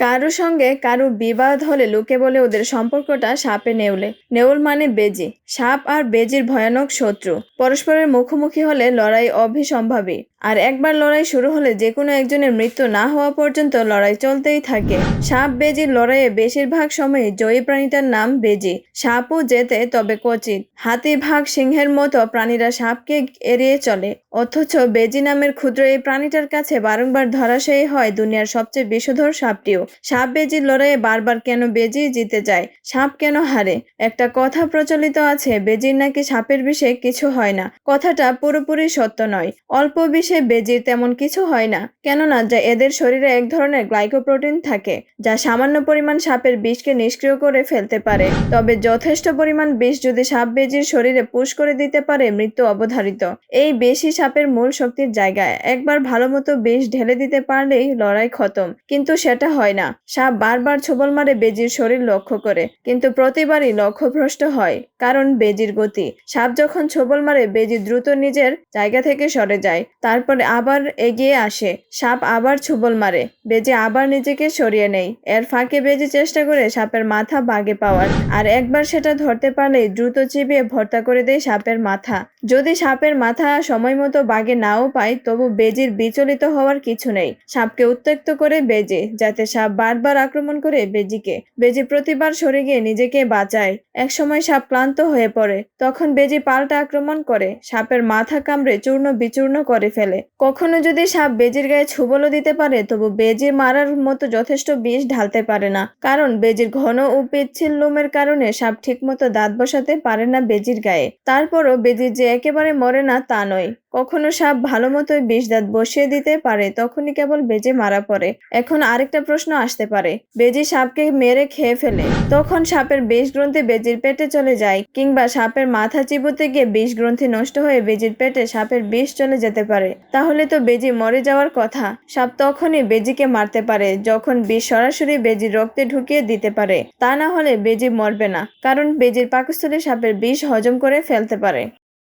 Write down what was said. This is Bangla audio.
কারও সঙ্গে কারও বিবাদ হলে লোকে বলে ওদের সম্পর্কটা সাপে নেউলে। নেউল মানে বেজি। সাপ আর বেজির ভয়ানক শত্রু। পরস্পরের মুখোমুখি হলে লড়াই অভিসম্ভাবী। আর একবার লড়াই শুরু হলে যে কোনো একজনের মৃত্যু না হওয়া পর্যন্ত লড়াই চলতেই থাকে। সাপ বেজির লড়াইয়ে বেশিরভাগ সময় জয়ী প্রাণীটার নাম বেজি। সাপও যেতে তবে কচিত। হাতি, ভাগ, সিংহের মতো প্রাণীরা সাপকে এড়িয়ে চলে। অথচ বেজি নামের ক্ষুদ্র এই প্রাণীটার কাছে বারংবার ধরাশায়ী হয় দুনিয়ার সবচেয়ে বিষধর সাপটিও। সাপ বেজির লড়াইয়ে বারবার কেন বেজি জিতে যায়? সাপ কেন হারে? একটা কথা প্রচলিত আছে, বেজির নাকি সাপের বিষে কিছু হয় না। কথাটা পুরোপুরি সত্য নয়। অল্প বিষে বেজির তেমন কিছু হয় না। কেননা, যা এদের শরীরে এক ধরনের গ্লাইকোপ্রোটিন থাকে, যা সামান্য পরিমাণ সাপের বিষকে নিষ্ক্রিয় করে ফেলতে পারে। তবে যথেষ্ট পরিমাণ বিষ যদি সাপ বেজির শরীরে পুশ করে দিতে পারে, মৃত্যু অবধারিত। এই বেশি সাপের মূল শক্তির জায়গায় একবার ভালো মতো বিষ ঢেলে দিতে পারলেই লড়াই খতম। কিন্তু সেটা হয় না। সাপ বারবার ছোবল মারে বেজির শরীর লক্ষ্য করে, কিন্তু প্রতিবারই লক্ষ্যভ্রষ্ট হয়, কারণ বেজির গতি। সাপ যখন ছোবল মারে, বেজি দ্রুত নিজের জায়গা থেকে সরে যায় তারপরে আবার এগিয়ে আসে। সাপ আবার ছোবল মারে। বেজি আবার নিজেকে সরিয়ে নেয়। এর ফাঁকে বেজি চেষ্টা করে সাপের মাথা বাগে পাওয়ার। আর একবার সেটা ধরতে পারলেই দ্রুত চিবিয়ে ভর্তা করে দেয় সাপের মাথা। যদি সাপের মাথা সময় মতো বাগে নাও পায়, তবু বেজির বিচলিত হওয়ার কিছু নেই। সাপকে উত্ত্যক্ত করে বেজে, যাতে সাপ বারবার আক্রমণ করে বেজিকে। বেজি প্রতিবার সরে গিয়ে নিজেকে বাঁচায়। একসময় সাপ ক্লান্ত হয়ে পড়ে। তখন বেজি পাল্টা আক্রমণ করে। সাপের মাথা কামড়ে চূর্ণ বিচূর্ণ করে ফেলে। কখনো যদি সাপ বেজির গায়ে ছুবলও দিতে পারে, তবু বেজির মারার মতো যথেষ্ট বিষ ঢালতে পারে না। কারণ বেজির ঘন ও পিচ্ছিল লোমের কারণে সাপ ঠিকমতো দাঁত বসাতে পারে না বেজির গায়ে। তারপরও বেজির যে একেবারে মরে না, তা নয়। কখনো সাপ ভালো মতোই বিষ দাঁত বসিয়ে দিতে পারে, তখনই কেবল বেজে মারা পড়ে। এখন আরেকটা প্রশ্ন আসতে পারে। বেজি সাপকে মেরে খেয়ে ফেলে, তখন সাপের বিষ গ্রন্থি বেজির পেটে চলে যায়, কিংবা সাপের মাথা চিবুতে গিয়ে বিষ গ্রন্থি নষ্ট হয়ে বেজির পেটে সাপের বিষ চলে যেতে পারে। তাহলে তো বেজি মরে যাওয়ার কথা। সাপ তখনই বেজিকে মারতে পারে, যখন বিষ সরাসরি বেজির রক্তে ঢুকিয়ে দিতে পারে। তা না হলে বেজি মরবে না, কারণ বেজির পাকস্থলী সাপের বিষ হজম করে ফেলতে পারে।